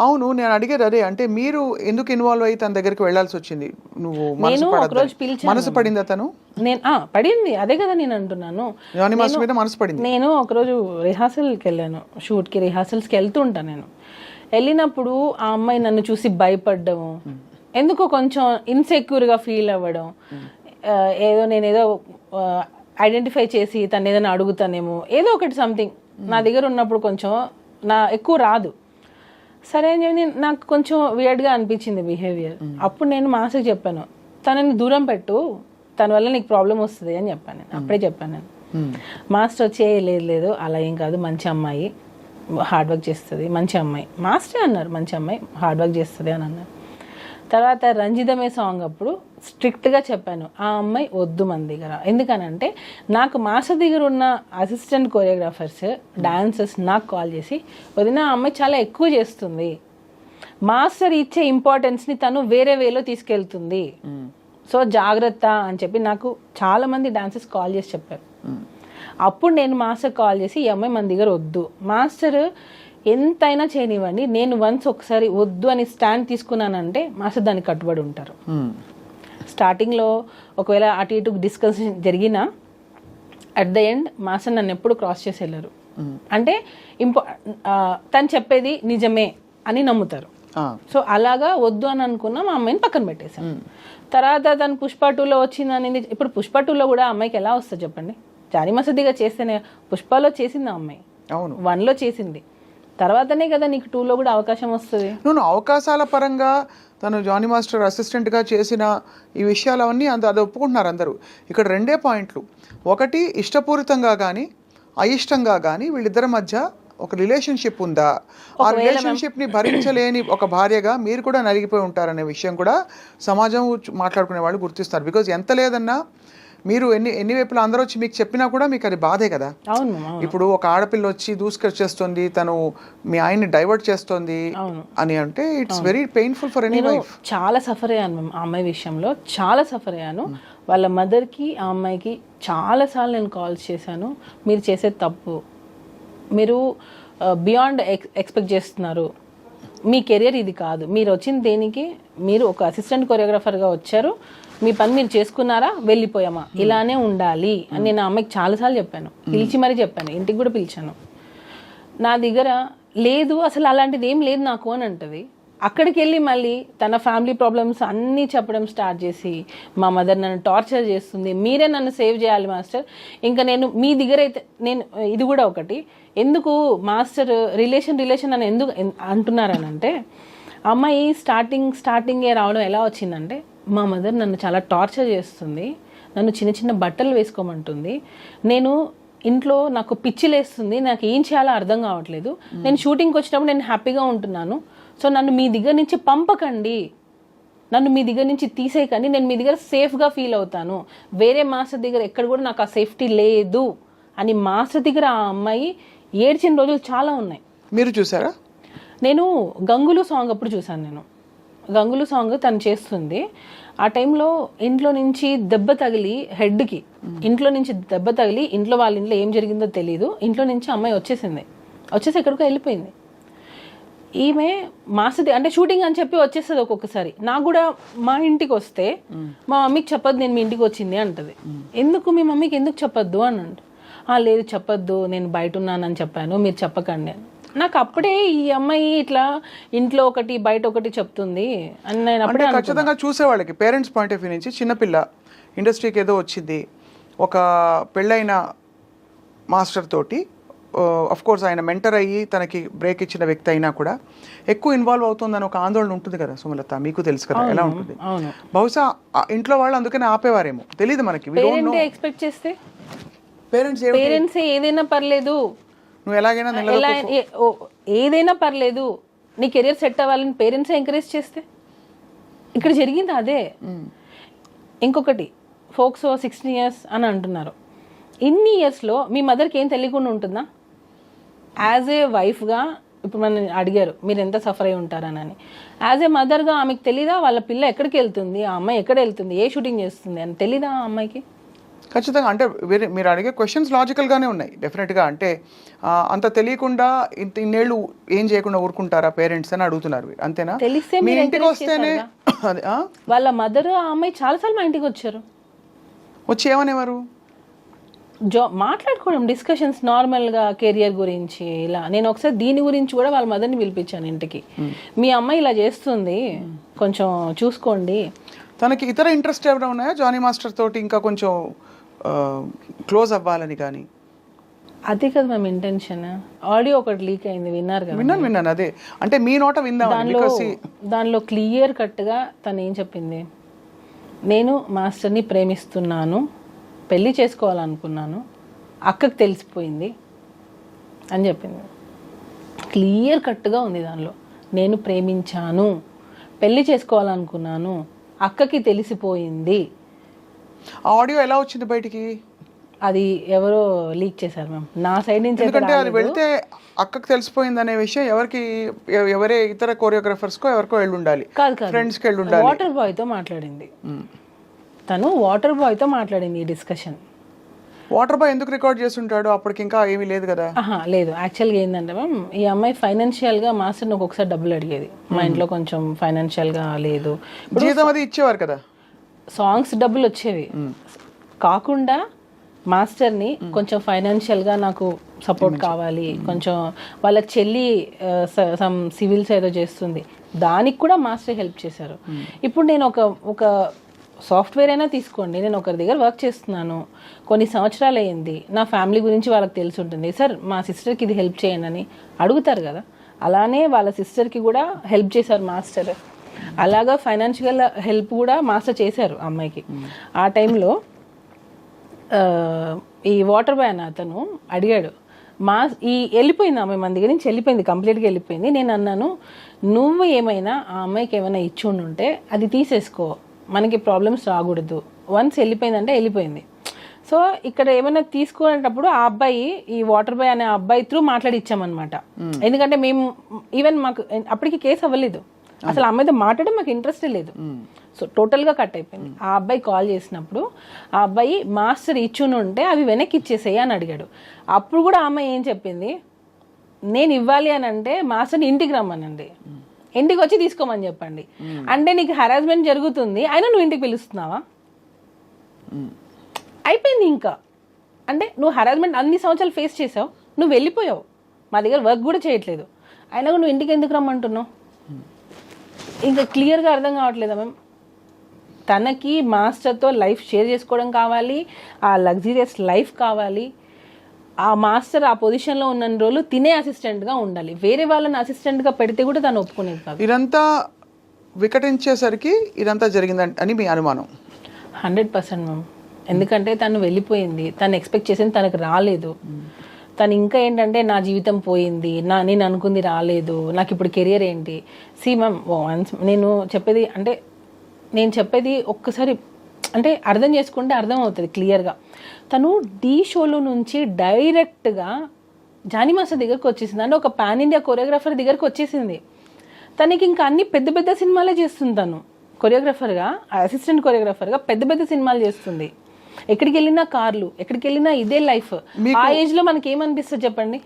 అవును నేను అడిగేది అదే. అంటే మీరు ఎందుకు ఇన్వాల్వ్ అయ్యి తన దగ్గరికి వెళ్ళాల్సి వచ్చింది? నువ్వు మనసు నేను పడద్దని. ఒకరోజు పిలిచాను. మనసు పడిందా తను నేను ఆ, పడింది. అదే కదా నేను అంటున్నాను. మాస్ మీద మనసు పడింది. నేను ఒకరోజు రిహార్సల్కి వెళ్ళాను. షూట్కి రిహార్సల్స్కి వెళ్తుంటా నేను. వెళ్ళినప్పుడు ఆ అమ్మాయి నన్ను చూసి భయపడ్డము. ఎందుకో కొంచెం ఇన్సెక్యూర్గా ఫీల్ అవ్వడం. ఆ, ఏదో నేను ఏదో ఐడెంటిఫై చేసి తను ఏదైనా అడుగుతానేమో. ఏదో ఒకటి సంథింగ్ నా దగ్గర ఉన్నప్పుడు కొంచెం నా ఎక్కువ రాదు. సరే అని చెప్పి నేను- నాకు కొంచెం వియర్డ్గా అనిపించింది బిహేవియర్ అప్పుడు నేను మాస్కి చెప్పాను. తనని దూరం పెట్టు తన వల్ల నీకు ప్రాబ్లం వస్తుంది అని చెప్పాను నేను. అప్పుడే చెప్పాను నేను. మాస్టర్ వచ్చి "ఏ, లేదు లేదు అలా ఏం కాదు మంచి అమ్మాయి హార్డ్ వర్క్ చేస్తుంది మంచి అమ్మాయి. మాస్టరే అన్నారు మంచి అమ్మాయి హార్డ్ వర్క్ చేస్తుంది అని అన్నారు. తర్వాత రంజితమే సాంగ్ అప్పుడు స్ట్రిక్ట్గా చెప్పాను ఆ అమ్మాయి వద్దు మన దగ్గర. ఎందుకనంటే నాకు మాస్టర్ దగ్గర ఉన్న అసిస్టెంట్ కొరియోగ్రాఫర్స్ డాన్సర్స్ నాకు కాల్ చేసి వదిన ఆ అమ్మాయి చాలా ఎక్కువ చేస్తుంది. మాస్టర్ ఇచ్చే ఇంపార్టెన్స్ని తను వేరే వేలో తీసుకెళ్తుంది. సో జాగ్రత్త అని చెప్పి నాకు చాలా మంది డాన్సర్స్ కాల్ చేసి చెప్పారు. అప్పుడు నేను మాస్టర్ కాల్ చేసి ఈ అమ్మాయి మన దగ్గర వద్దు. మాస్టర్ ఎంతైనా చేయనివ్వండి. నేను వన్స్ ఒకసారి వద్దు అని స్టాండ్ తీసుకున్నానంటే మాస్టర్ దానికి కట్టుబడి ఉంటారు. స్టార్టింగ్లో ఒకవేళ అటు ఇటు డిస్కషన్ జరిగినా అట్ ద ఎండ్ మాస్టర్ నన్ను ఎప్పుడు క్రాస్ చేసి వెళ్ళరు. అంటే ఇంపా తను చెప్పేది నిజమే అని నమ్ముతారు. సో అలాగా వద్దు అని అనుకున్నా మా అమ్మాయిని పక్కన పెట్టేశాం తర్వాత తను పుష్ప టూలో వచ్చిందని ఇప్పుడు పుష్ప టూలో కూడా అమ్మాయికి ఎలా వస్తుంది చెప్పండి? జానీ మసదిగా చేస్తేనే పుష్పలో చేసింది ఆ అమ్మాయి. అవును. వన్లో చేసింది. తర్వాతనే కదా నీకు టూలో కూడా అవకాశం వస్తుంది. నువ్వు అవకాశాల పరంగా తను జానీ మాస్టర్ అసిస్టెంట్గా చేసిన ఈ విషయాలు అవన్నీ అంత అది ఒప్పుకుంటున్నారు అందరూ. ఇక్కడ రెండే పాయింట్లు. ఒకటి ఇష్టపూరితంగా కానీ అయిష్టంగా కానీ వీళ్ళిద్దరి మధ్య ఒక రిలేషన్షిప్ ఉందా? ఆ రిలేషన్షిప్ని భరించలేని ఒక భార్యగా మీరు కూడా నలిగిపోయి ఉంటారనే విషయం కూడా సమాజం మాట్లాడుకునే వాళ్ళు గుర్తిస్తారు. బికాజ్ ఎంత లేదన్నా మీరు ఎన్ని ఎన్ని వైపులా అందరూ వచ్చి మీకు చెప్పినా కూడా మీకు అది బాధే కదా. మామ, ఇప్పుడు ఒక ఆడపిల్ల వచ్చి దూసుకొచ్చేస్తుంది తను మీ ఆయన్ని డైవర్ట్ చేస్తుంది అవును. అని అంటే it's very painful for any wife చాలా సఫర్ అయ్యాను మ్యామ్ ఆ అమ్మాయి విషయంలో చాలా సఫర్ అయ్యాను. వాళ్ళ మదర్కి ఆ అమ్మాయికి చాలాసార్లు నేను కాల్స్ చేశాను. మీరు చేసే తప్పు మీరు బియాండ్ ఎక్స్పెక్ట్ చేస్తున్నారు. మీ కెరియర్ ఇది కాదు. మీరు వచ్చిన దేనికి మీరు ఒక అసిస్టెంట్ కొరియోగ్రాఫర్గా వచ్చారు. మీ పని మీరు చేసుకున్నారా? వెళ్ళిపోయామా? ఇలానే ఉండాలి అని నేను అమ్మాయికి చాలాసార్లు చెప్పాను. పిలిచి మరీ చెప్పాను. ఇంటికి కూడా పిలిచాను. నా దగ్గర లేదు అసలు అలాంటిది ఏం లేదు నాకు అని అంటది. అక్కడికి వెళ్ళి మళ్ళీ తన ఫ్యామిలీ ప్రాబ్లమ్స్ అన్నీ చెప్పడం స్టార్ట్ చేసి మా మదర్ నన్ను టార్చర్ చేస్తుంది మీరే నన్ను సేవ్ చేయాలి మాస్టర్. ఇంకా నేను మీ దగ్గర అయితే నేను ఇది కూడా ఒకటి. ఎందుకు మాస్టర్ రిలేషన్ రిలేషన్ అని ఎందుకు అంటున్నారనంటే అమ్మాయి స్టార్టింగ్ స్టార్టింగే రావడం ఎలా వచ్చిందంటే మా మదర్ నన్ను చాలా టార్చర్ చేస్తుంది నన్ను చిన్న చిన్న బట్టలు వేసుకోమంటుంది నేను ఇంట్లో నాకు పిచ్చి లేస్తుంది నాకు ఏం చేయాలో అర్థం కావట్లేదు. నేను షూటింగ్కి వచ్చినప్పుడు నేను హ్యాపీగా ఉంటున్నాను. సో నన్ను మీ దగ్గర నుంచి పంపకండి. నన్ను మీ దగ్గర నుంచి తీసేయకండి. నేను మీ దగ్గర సేఫ్గా ఫీల్ అవుతాను. వేరే మాస్టర్ దగ్గర ఎక్కడ కూడా నాకు ఆ సేఫ్టీ లేదు అని మాస్టర్ దగ్గర ఆ అమ్మాయి ఏడ్చిన రోజులు చాలా ఉన్నాయి. మీరు చూసారా? నేను గంగులు సాంగ్ అప్పుడు చూసాను నేను. గంగులు సాంగ్ తను చేస్తుంది. ఆ టైంలో ఇంట్లో నుంచి దెబ్బ తగిలి హెడ్కి ఇంట్లో నుంచి దెబ్బ తగిలి ఇంట్లో వాళ్ళ ఇంట్లో ఏం జరిగిందో తెలియదు ఇంట్లో నుంచి అమ్మాయి వచ్చేసింది. వచ్చేసి ఎక్కడికో వెళ్ళిపోయింది. ఈమె మాసది అంటే షూటింగ్ అని చెప్పి వచ్చేస్తుంది ఒక్కొక్కసారి. నాకు కూడా మా ఇంటికి వస్తే మా మమ్మీకి చెప్పొద్దు నేను మీ ఇంటికి వచ్చింది అంటది. ఎందుకు మీ మమ్మీకి ఎందుకు చెప్పొద్దు అని అంట "ఆ, లేదు చెప్పొద్దు నేను బయట ఉన్నానని చెప్పాను మీరు చెప్పకండి అని. నాకు అప్పుడే ఈ అమ్మాయి ఇట్లా ఇంట్లో ఒకటి బయట ఒకటి చెప్తుంది అని నేను అప్పుడే ఖచ్చితంగా చూసేవాళ్ళకి పేరెంట్స్ పాయింట్ ఆఫ్ వ్యూ నుంచి చిన్నపిల్ల ఇండస్ట్రీకి ఏదో వచ్చింది ఒక పెళ్ళైన మాస్టర్ తోటి అఫ్ కోర్స్ ఆయన మెంటర్ అయ్యి తనకి బ్రేక్ ఇచ్చిన వ్యక్తి అయినా కూడా ఎక్కువ ఇన్వాల్వ్ అవుతుందని ఒక ఆందోళన ఉంటుంది కదా సుమలత? మీకు తెలుసు కదా ఎలా ఉంటుంది? బహుశా ఇంట్లో వాళ్ళు అందుకనే ఆపేవారేమో. తెలియదు మనకి. ఎక్స్పెక్ట్ చేస్తే? పేరెంట్స్ పేరెంట్స్ ఏదైనా పర్లేదు. నువ్వు ఎలాగైనా ఏదైనా పర్లేదు. నీ కెరియర్ సెట్ అవ్వాలని పేరెంట్స్ ఎంకరేజ్ చేస్తే? ఇక్కడ జరిగింది అదే. ఇంకొకటి ఫోక్స్ సిక్స్టీన్ ఇయర్స్ అని అంటున్నారు. ఇన్ని ఇయర్స్లో మీ మదర్కి ఏం తెలియకుండా ఉంటుందా? యాజ్ ఏ వైఫ్గా ఇప్పుడు మనం అడిగారు మీరు ఎంత సఫర్ అయి ఉంటారనని యాజ్ ఏ మదర్గా ఆమెకు తెలీదా? వాళ్ళ పిల్ల ఎక్కడికి వెళ్తుంది? ఆ అమ్మాయి ఎక్కడ వెళ్తుంది? ఏ షూటింగ్ చేస్తుంది? అని తెలీదా ఆ అమ్మాయికి? ఖచ్చితంగా. అంటే వేరే మీరు అడిగే క్వశ్చన్స్ లాజికల్గానే ఉన్నాయి. డెఫినెట్గా అంటే అంత తెలియకుండా ఇంత ఇన్నేళ్ళు ఏం చేయకుండా ఊరుకుంటారా పేరెంట్స్ అని అడుగుతున్నారు. అంతేనా? తెలిస్తే మీ ఇంటికి వస్తేనే? వాళ్ళ మదర్ ఆ అమ్మాయి చాలాసార్లు మా ఇంటికి వచ్చారు. వచ్చి ఏమనేవారు? జా మాట్లాడుకోవడం డిస్కషన్స్ నార్మల్గా కెరియర్ గురించి ఇలా. నేను ఒకసారి దీని గురించి కూడా వాళ్ళ మదర్ని పిలిపించాను ఇంటికి. మీ అమ్మాయి ఇలా చేస్తుంది. కొంచెం చూసుకోండి. తనకి ఇతర ఇంట్రెస్ట్ ఏమైనా ఉన్నాయా? జానీ మాస్టర్ తోటి ఇంకా కొంచెం క్లోజ్ అవ్వాలని కానీ. అదే కదా మేము ఇంటెన్షన్ ఆడియో ఒకటి లీక్ అయింది విన్నారు కదా విన్నాను విన్నాను అదే. అంటే మీ నోట విందాం దానిలో దానిలో క్లియర్ కట్గా తను ఏం చెప్పింది? నేను మాస్టర్ని ప్రేమిస్తున్నాను. పెళ్ళి చేసుకోవాలనుకున్నాను అక్కకు తెలిసిపోయింది అని చెప్పింది. క్లియర్ కట్గా ఉంది దానిలో. నేను ప్రేమించాను పెళ్ళి చేసుకోవాలనుకున్నాను అక్కకి తెలిసిపోయింది. ఆడియో ఎలా వచ్చింది బయటికి? అది ఎవరో లీక్ చేశారు మ్యామ్. నా సైడ్ నుంచి ఎందుకంటే అది. వెళ్తే అక్కకు తెలిసిపోయింది అనే విషయం ఎవరికి ఎవ- ఎవరే ఇతర కొరియోగ్రాఫర్స్కో ఎవరికో వెళ్ళి ఉండాలి కాదు. కాదు ఫ్రెండ్స్కి వెళ్ళి ఉండాలి వాటర్ బాయ్తో మాట్లాడింది. తను వాటర్ బాయ్తో మాట్లాడింది ఈ డిస్కషన్. వాటర్ బాయ్ ఎందుకు రికార్డ్ చేస్తుంటాడు? అప్పటికి ఇంకా ఏమీ లేదు కదా? ఆహా లేదు. యాక్చువల్గా ఏంటంటే మ్యామ్ ఈ అమ్మాయి ఫైనాన్షియల్గా మాస్టర్ని ఒక్కొక్కసారి డబ్బులు అడిగేది. మా ఇంట్లో కొంచెం ఫైనాన్షియల్గా లేదు. జీతం అది ఇచ్చేవారు కదా? సాంగ్స్ డబ్బులు వచ్చేవి. కాకుండా మాస్టర్ని కొంచెం ఫైనాన్షియల్గా నాకు సపోర్ట్ కావాలి. కొంచెం వాళ్ళ చెల్లి సమ్ సివిల్స్ ఏదో చేస్తుంది. దానికి కూడా మాస్టర్ హెల్ప్ చేశారు. ఇప్పుడు నేను ఒక ఒక సాఫ్ట్వేర్ అయినా తీసుకోండి. నేను ఒకరి దగ్గర వర్క్ చేస్తున్నాను. కొన్ని సంవత్సరాలు అయ్యింది నా ఫ్యామిలీ గురించి వాళ్ళకి తెలిసి ఉంటుంది. సార్ మా సిస్టర్కి ఇది హెల్ప్ చేయండి అని అడుగుతారు కదా. అలానే వాళ్ళ సిస్టర్కి కూడా హెల్ప్ చేశారు మాస్టర్. అలాగా ఫైనాన్షియల్ హెల్ప్ కూడా మాస్టర్ చేశారు అమ్మాయికి. ఆ టైంలో ఈ వాటర్ బాయ్ అన్న అతను అడిగాడు మా ఈ వెళ్ళిపోయింది ఆమె మన దగ్గర నుంచి వెళ్ళిపోయింది కంప్లీట్గా వెళ్ళిపోయింది. నేను అన్నాను నువ్వు ఏమైనా ఆ అమ్మాయికి ఏమైనా ఇచ్చి ఉంటే అది తీసేసుకో. మనకి ప్రాబ్లమ్స్ రాకూడదు. వన్స్ వెళ్ళిపోయిందంటే వెళ్ళిపోయింది. సో ఇక్కడ ఏమైనా తీసుకునేటప్పుడు ఆ అబ్బాయి ఈ వాటర్ బాయ్ అనే అబ్బాయి త్రూ మాట్లాడి ఇచ్చామన్నమాట ఎందుకంటే మేము ఈవెన్ మాకు అప్పటికి కేసు అవ్వలేదు. అసలు ఆ అమ్మాయితో మాట్లాడడం మాకు ఇంట్రెస్ట్ లేదు. సో టోటల్గా కట్ అయిపోయింది. ఆ అబ్బాయి కాల్ చేసినప్పుడు ఆ అబ్బాయి మాస్టర్ ఇచ్చుని ఉంటే అవి వెనక్కి ఇచ్చేసేయి అని అడిగాడు. అప్పుడు కూడా ఆ అమ్మాయి ఏం చెప్పింది? నేను ఇవ్వాలి అని అంటే మాస్టర్ని ఇంటికి రమ్మనండి. ఇంటికి వచ్చి తీసుకోమని చెప్పండి. అంటే నీకు హరాస్మెంట్ జరుగుతుంది. అయినా నువ్వు ఇంటికి పిలుస్తున్నావా? అయిపోయింది ఇంకా. అంటే నువ్వు హరాస్మెంట్ అన్ని సంవత్సరాలు ఫేస్ చేసావు. నువ్వు వెళ్ళిపోయావు. మా దగ్గర వర్క్ కూడా చేయట్లేదు. అయినా నువ్వు ఇంటికి ఎందుకు రమ్మంటున్నావు? ఇంకా క్లియర్గా అర్థం కావట్లేదా మ్యామ్ తనకి మాస్టర్తో లైఫ్ షేర్ చేసుకోవడం కావాలి. ఆ లగ్జరియస్ లైఫ్ కావాలి. ఆ మాస్టర్ ఆ పొజిషన్లో ఉన్న రోజులు తినే అసిస్టెంట్గా ఉండాలి. వేరే వాళ్ళని అసిస్టెంట్గా పెడితే కూడా తను ఒప్పుకునేది కాదు. ఇదంతా వికటించేసరికి ఇదంతా జరిగిందని అని మీ అనుమానం? Hundred percent ma'am. ఎందుకంటే తను వెళ్ళిపోయింది. తను ఎక్స్పెక్ట్ చేసింది తనకు రాలేదు. తను ఇంకా ఏంటంటే నా జీవితం పోయింది. నా నేను అనుకుంది రాలేదు. నాకు ఇప్పుడు కెరియర్ ఏంటి? సి మ్యామ్ వన్స్ నేను చెప్పేది అంటే నేను చెప్పేది ఒక్కసారి అంటే అర్థం చేసుకుంటే అర్థం అవుతుంది క్లియర్గా. తను డీ షోలో నుంచి డైరెక్ట్గా జానీ మాస్టర్ దగ్గరకు వచ్చేసింది. అంటే ఒక పాన్ ఇండియా కొరియోగ్రాఫర్ దగ్గరకు వచ్చేసింది. తనకి ఇంకా అన్ని పెద్ద పెద్ద సినిమాలే చేస్తుంది తను. కొరియోగ్రాఫర్గా అసిస్టెంట్ కొరియోగ్రాఫర్గా పెద్ద పెద్ద సినిమాలు చేస్తుంది. ఎక్కడికి వెళ్ళినా కార్లు ఎక్కడికి వెళ్ళినా ఇదే లైఫ్. ఆ ఏజ్లో మనకి ఏమనిపిస్తుంది చెప్పండి?